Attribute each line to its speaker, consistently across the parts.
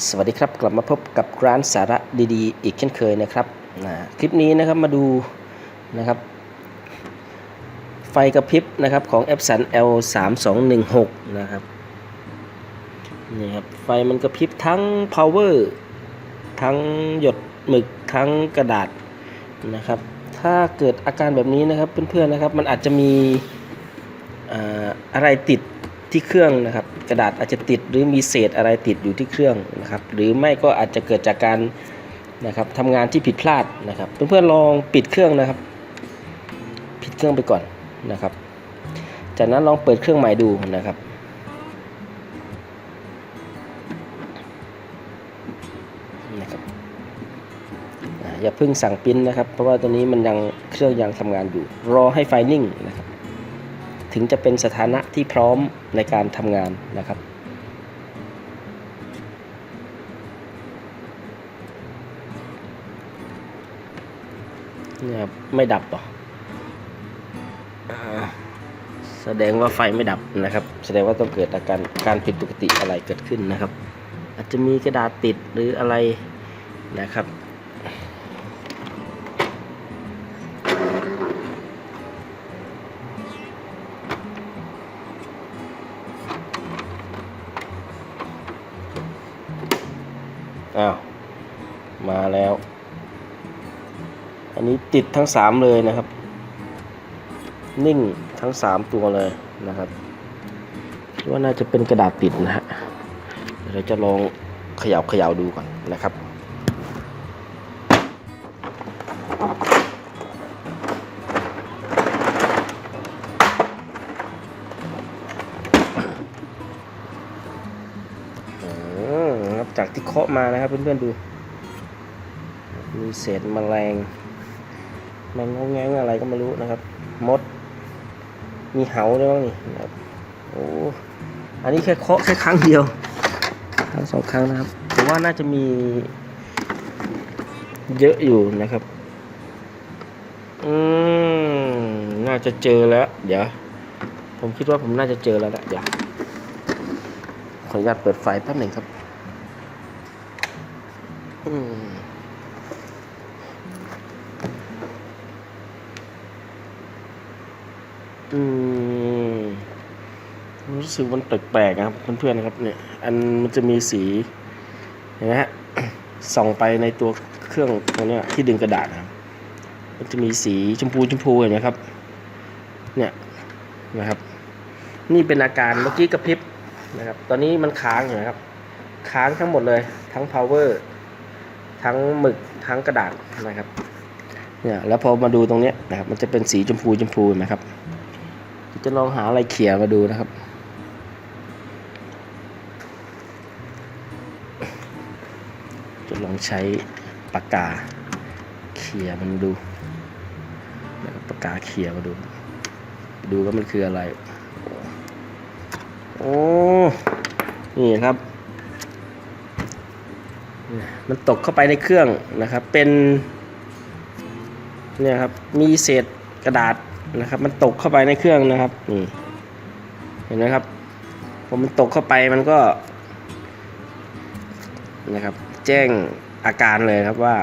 Speaker 1: สวัสดีครับ กลับมาพบกับร้านสาระดีๆ อีกเช่นเคยนะครับนะคลิปนี้นะครับมาดูนะครับ ไฟกระพริบนะครับของ Epson L 3 2 1 6นะครับนี่ครับไฟมันกระพริบทั้ง power ทั้งหยดหมึกทั้งกระดาษนะครับ ถ้าเกิดอาการแบบนี้นะครับเพื่อนๆนะครับ มันอาจจะมีอ่าอะไรติด ที่เครื่องนะครับ กระดาษอาจจะติดหรือมีเศษอะไรติดอยู่ที่เครื่องนะครับ หรือไม่ก็อาจจะเกิดจากการนะครับทำงานที่ผิดพลาดนะครับ เพื่อนๆลองปิดเครื่องนะครับ ปิดเครื่องไปก่อนนะครับ จากนั้นลองเปิดเครื่องใหม่ดูนะครับนะครับอย่าเพิ่งสั่งปริ้นนะครับ เพราะว่าตัวนี้มันยังเครื่องยังทำงานอยู่ รอให้ไฟนิ่งนะครับ ถึงจะเป็นสถานะที่พร้อมในการทำงานนะครับ เนี่ยครับไม่ดับหรอแสดงว่าไฟไม่ดับนะครับ แสดงว่าต้องเกิดอาการการผิดปกติอะไรเกิดขึ้นนะครับ อาจจะมีกระดาษติดหรืออะไรนะครับ อ้าวมาแล้ว อันนี้ติดทั้งสามเลยนะครับ นิ่งทั้งสามตัวเลยนะครับว่าน่าจะเป็นกระดาษติดนะฮะเดี๋ยวเราจะลองเขย่าเขย่าดูก่อนนะครับ จากที่เคาะมานะครับเพื่อนๆดู มีเศษแมลงแมงงงแงงอะไรก็ไม่รู้นะครับ มด มีเหาด้วยบ้างนี่นะครับโอ้อันนี้แค่เคาะแค่ครั้งเดียวครั้งสองครั้งนะครับผมว่าน่าจะมีเยอะอยู่นะครับอืมน่าจะเจอแล้ว เดี๋ยว ผมคิดว่าผมน่าจะเจอแล้วแหละเดี๋ยวขออนุญาตเปิดไฟแป๊บหนึ่งครับ อืมอืมรู้สึกมันแปลกๆนะครับเพื่อนๆนะครับ เนี่ย อันมันจะมีสีเห็นไหมฮะส่องไปในตัวเครื่องตัวเนี้ยที่ดึงกระดาษนะครับ มันจะมีสีชมพูชมพูเห็นไหมครับ เนี่ยนะครับ นี่เป็นอาการเมื่อกี้กระพริบนะครับ ตอนนี้มันค้างอยู่นะครับ ค้างทั้งหมดเลยทั้ง power ทั้งหมึกทั้งกระดาษนะครับเนี่ยแล้วพอมาดูตรงเนี้ยนะครับมันจะเป็นสีชมพูชมพูเห็นะครับ จะลองหาอะไรเขี่ยมาดูนะครับ จะลองใช้ปากกาเขี่ยมันดูปากกาเขี่ยมาดู ดูว่ามันคืออะไร โอ้ นี่ครับ มันตกเข้าไปในเครื่องนะครับ เป็นเนี่ยครับมีเศษกระดาษนะครับ มันตกเข้าไปในเครื่องนะครับนี่เห็นไหมครับพอมันตกเข้าไปมันก็นะครับ แจ้งอาการเลยครับว่า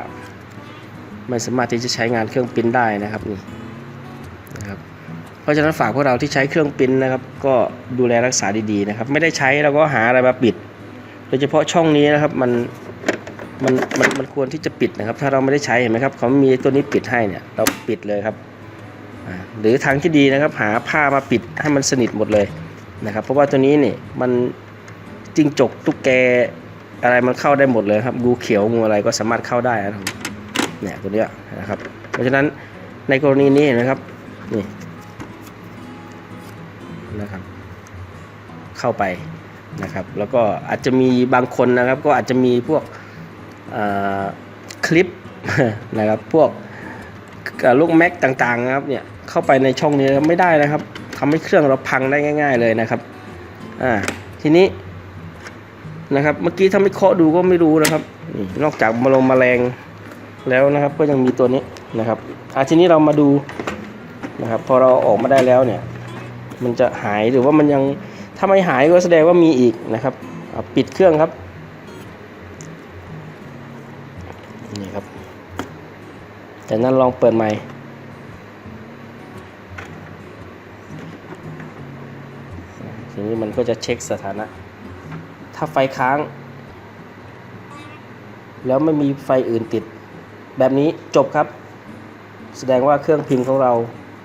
Speaker 1: ไม่สามารถที่จะใช้งานเครื่องปิ้นได้นะครับนี่นะครับเพราะฉะนั้นฝากพวกเราที่ใช้เครื่องปิ้นนะครับ ก็ดูแลรักษาดีๆนะครับ ไม่ได้ใช้เราก็หาอะไรมาปิด โดยเฉพาะช่องนี้นะครับมัน มันมันมันควรที่จะปิดนะครับ ถ้าเราไม่ได้ใช้เห็นไหมครับเขามีตัวนี้ปิดให้เนี่ย เราปิดเลยครับหรือทางที่ดีนะครับ หาผ้ามาปิดให้มันสนิทหมดเลยนะครับ เพราะว่าตัวนี้เนี่ยมันจิงจกตุ๊กแกอะไรมันเข้าได้หมดเลยครับงูเขียวงูอะไรก็สามารถเข้าได้นะครับเนี่ยตัวเนี้ยนะครับ เพราะฉะนั้นในกรณีนี้นะครับนี่นะครับ เข้าไปนะครับ แล้วก็อาจจะมีบางคนนะครับ ก็อาจจะมีพวก คลิปนะครับพวกลูกแม็กต่างๆนะครับเนี่ยเข้าไปในช่องนี้ไม่ได้นะครับทำให้เครื่องเราพังได้ง่าย ๆ เลยนะครับอ่าทีนี้นะครับเมื่อกี้ถ้าไม่เคาะดูก็ไม่รู้นะครับนอกจากมาลงมาแมลงแล้วนะครับ ก็ยังมีตัวนี้นะครับอ่าทีนี้เรามาดูนะครับพอเราออกมาได้แล้วเนี่ย มันจะหายหรือว่ามันยังถ้าไม่หายก็แสดงว่ามีอีกนะครับปิดเครื่องครับ นี่ครับ จากนั้นลองเปิดใหม่ ทีนี้มันก็จะเช็คสถานะ ถ้าไฟค้าง แล้วไม่มีไฟอื่นติด แบบนี้จบครับ แสดงว่าเครื่องพิมพ์ของเรา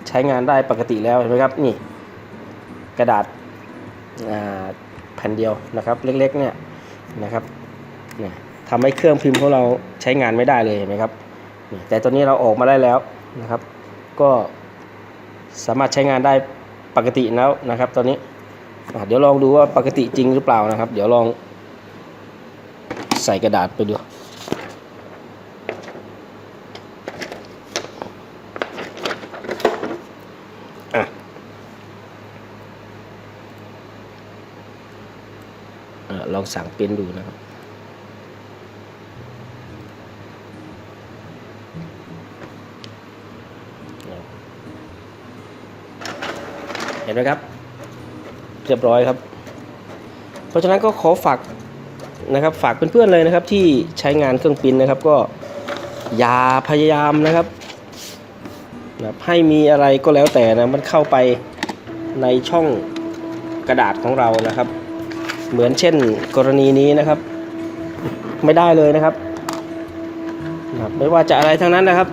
Speaker 1: ใช้งานได้ปกติแล้วเห็นไหมครับ นี่ กระดาษแผ่นเดียวนะครับ เล็กๆเนี่ยนะครับทำให้เครื่องพิมพ์ของเราใช้งานไม่ได้เลยเห็นไหมครับ แต่ตอนนี้เราออกมาได้แล้วนะครับ ก็สามารถใช้งานได้ปกติแล้วนะครับ ตอนนี้เดี๋ยวลองดูว่าปกติจริงหรือเปล่านะครับ เดี๋ยวลองใส่กระดาษไปดูเอ่อลองสั่งเป็นดูนะครับ นไหมครับ เรียบร้อยครับ เพราะฉะนั้นก็ขอฝากนะครับฝากเพื่อนๆเลยนะครับ ที่ใช้งานเครื่องปิ้นนะครับ ก็อย่าพยายามนะครับนะให้มีอะไรก็แล้วแต่นะมันเข้าไปในช่องกระดาษของเรานะครับ เหมือนเช่นกรณีนี้นะครับ ไม่ได้เลยนะครับนะไม่ว่าจะอะไรทั้งนั้นนะครับ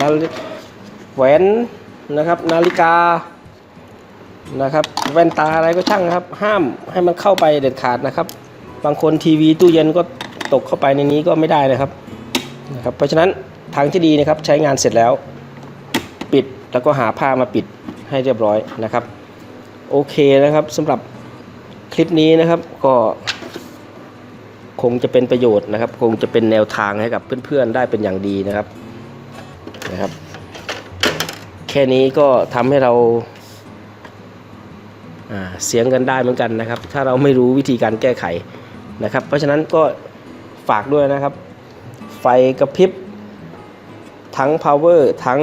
Speaker 1: นาฬิแหวนนะครับ นาฬิกา นะครับแว่นตาอะไรก็ช่างนะครับ ห้ามให้มันเข้าไปเด็ดขาดนะครับ บางคนทีวีตู้เย็นก็ตกเข้าไปในนี้ก็ไม่ได้นะครับนะครับเพราะฉะนั้นทางที่ดีนะครับใช้งานเสร็จแล้ว ปิดแล้วก็หาผ้ามาปิดให้เรียบร้อยนะครับโอเคนะครับสำหรับคลิปนี้นะครับก็คงจะเป็นประโยชน์นะครับ คงจะเป็นแนวทางให้กับเพื่อนๆได้เป็นอย่างดีนะครับนะครับ แค่นี้ก็ทำให้เราอ่า เสียเงินได้เหมือนกันนะครับ ถ้าเราไม่รู้วิธีการแก้ไขนะครับ เพราะฉะนั้นก็ฝากด้วยนะครับ ไฟกระพริบทั้ง power ทั้ง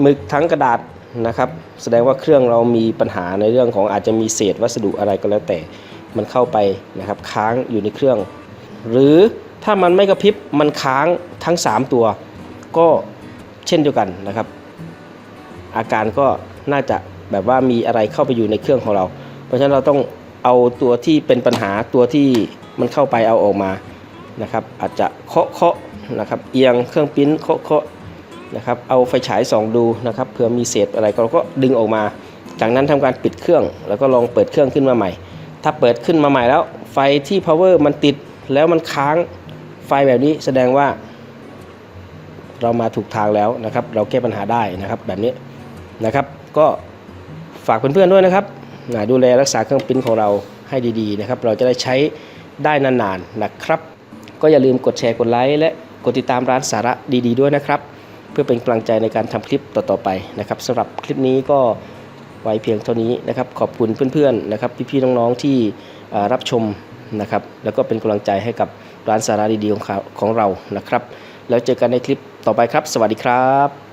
Speaker 1: หมึกทั้งกระดาษนะครับ แสดงว่าเครื่องเรามีปัญหาในเรื่องของอาจจะมีเศษวัสดุอะไรก็แล้วแต่มันเข้าไปนะครับค้างอยู่ในเครื่อง หรือถ้ามันไม่กระพริบมันค้างทั้ง 3 ตัว ก็เช่นเดียวกันนะครับ อาการก็น่าจะ แบบว่ามีอะไรเข้าไปอยู่ในเครื่องของเรา เพราะฉะนั้นเราต้องเอาตัวที่เป็นปัญหาตัวที่มันเข้าไปเอาออกมานะครับ อาจจะเคาะเคาะนะครับเอียงเครื่องปิ้นเคาะเคาะนะครับเอาไฟฉายส่องดูนะครับเผื่อมีเศษอะไรก็เราก็ดึงออกมา จากนั้นทำการปิดเครื่อง แล้วก็ลองเปิดเครื่องขึ้นมาใหม่ ถ้าเปิดขึ้นมาใหม่แล้ว ไฟที่ power มันติดแล้วมันค้างไฟแบบนี้แสดงว่า เรามาถูกทางแล้วนะครับ เราแก้ปัญหาได้นะครับแบบนี้นะครับก็ ฝากเพื่อนๆด้วยนะครับดูแลรักษาเครื่องปริ้นของเราให้ดีๆนะครับ เราจะได้ใช้ได้นานๆนะครับ ก็อย่าลืมกดแชร์กดไลค์และกดติดตามร้านสาระดีๆด้วยนะครับ เพื่อเป็นกำลังใจในการทำคลิปต่อๆไปนะครับสำหรับคลิปนี้ก็ไว้เพียงเท่านี้นะครับ ขอบคุณเพื่อนๆนะครับ พี่ๆน้องๆที่รับชมนะครับ แล้วก็เป็นกำลังใจให้กับร้านสาระดีๆของเรานะครับ แล้วเจอกันในคลิปต่อไปครับ สวัสดีครับ